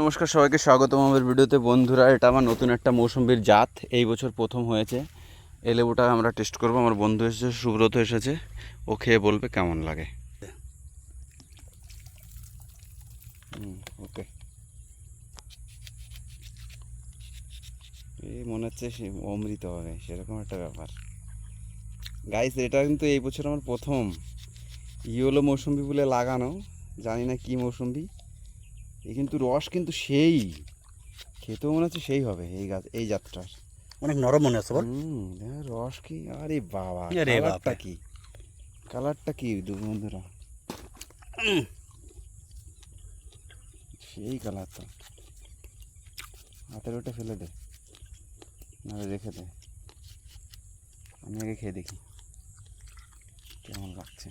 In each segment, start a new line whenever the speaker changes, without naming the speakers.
নমস্কার, সবাইকে স্বাগতম আমার ভিডিওতে। বন্ধুরা, এটা আমার নতুন একটা মৌসুম্বির জাত। এই বছর প্রথম হয়েছে। এই লেবুটা আমরা টেস্ট করব। আমার বন্ধু এসেছে, সুব্রত এসেছে। ও খেয়ে বলবে কেমন লাগে। ওকে। এই মনে হচ্ছে অমৃত হবে। সেরকম একটা ব্যাপার। গাইস এটা কিন্তু এই বছর আমার প্রথম। ইয়েলো মৌসুম্বি বলে লাগানো। জানি না কি মৌসুম্বি এই কিন্তু রস কিন্তু সেই। খেতেও মনে হচ্ছে সেই হবে এই গাছ এই যাত্রার
অনেক নরম মনে হচ্ছে বল।
রস কি আরে বাবা কালারটা কি? কালারটা কি দু বন্ধুরা? সেই কালার তো। হাতের ওটা ফেলে দে না রেখে দে। আমি আগে খেয়ে দেখি। কেমন লাগছে।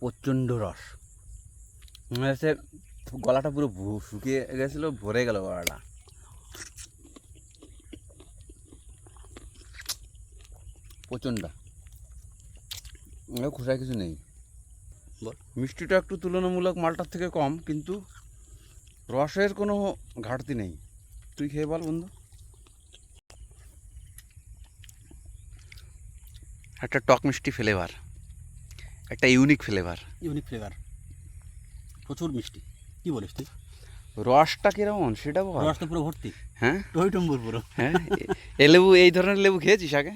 প্রচণ্ড রস।
হচ্ছে গলাটা পুরো ভু- শুকিয়ে গেছিল ভরে গেল গলাটা। প্রচণ্ড। খোসায় কিছু নেই। মিষ্টিটা একটু তুলনামূলক মালটার থেকে কম কিন্তু রসের কোনো ঘাটতি নেই। তুই খেয়ে বল বন্ধু। একটা টক মিষ্টি ফ্লেভার একটা ইউনিক ফ্লেভার
ইউনিক ফ্লেভার প্রচুর মিষ্টি। কি বলিস তুই?
রসটা কীরকম? সেটা বল।
রস তো পুরো ভর্তি।
হ্যাঁ?
টই টম্বুর পুরো।
হ্যাঁ? এ- লেবু এই ধরনের লেবু খেয়েছিস আগে?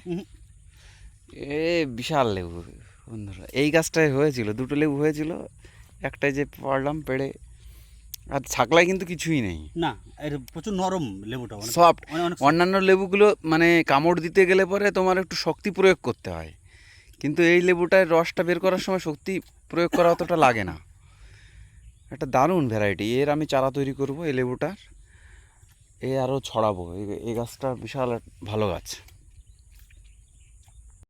এ বিশাল লেবু বন্ধুরা। এই গাছটায় হয়েছিল দুটো লেবু হয়েছিল একটাই যে পারলাম পেড়ে। আর ছাকলায় কিন্তু কিছুই নেই।
না এর প্রচুর নরম লেবুটা
সফট অন্যান্য লেবুগুলো মানে কামড় দিতে গেলে পরে তোমার একটু শক্তি প্রয়োগ করতে হয়। কিন্তু এই লেবুটায় রসটা বের করার সময় শক্তি প্রয়োগ করা অতটা লাগে না। একটা দারুণ ভ্যারাইটি এর আমি চারা তৈরি করব এই লেবুটার। এ আরও ছড়াবো। এই- গাছটা বিশাল ভালো গাছ।